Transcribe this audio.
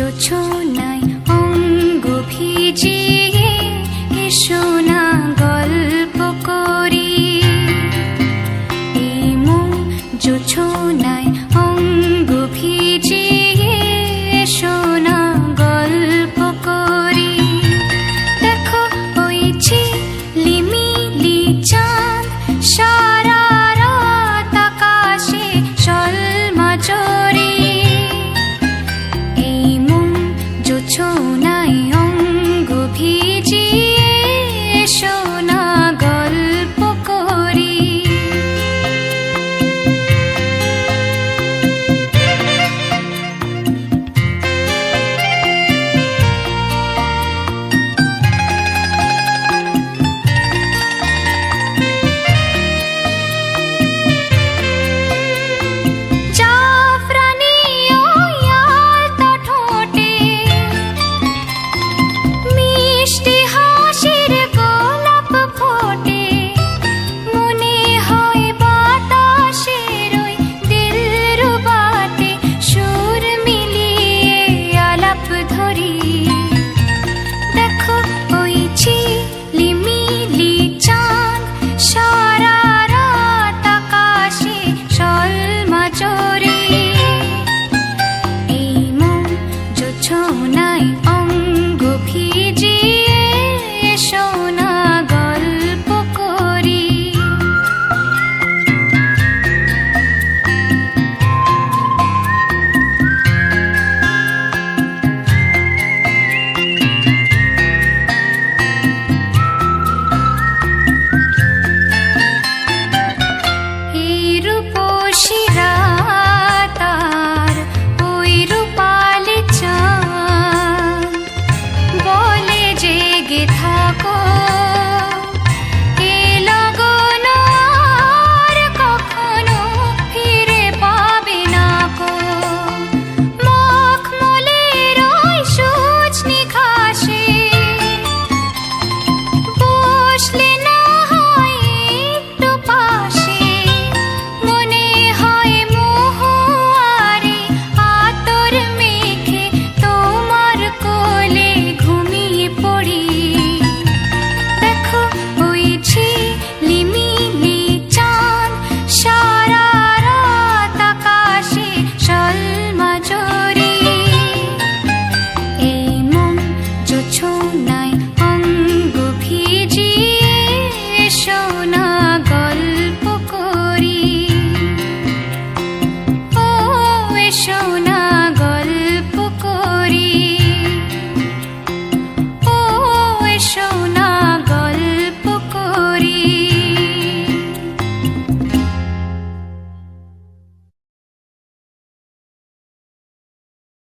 যোচনায় অঙ্গ ভিজিয়ে এসো না গল্প করি। ইমো যোচনায় অঙ্গ ভিজিয়ে এসো না গল্প করি। দেখো ওই লিমিলি চাঁদ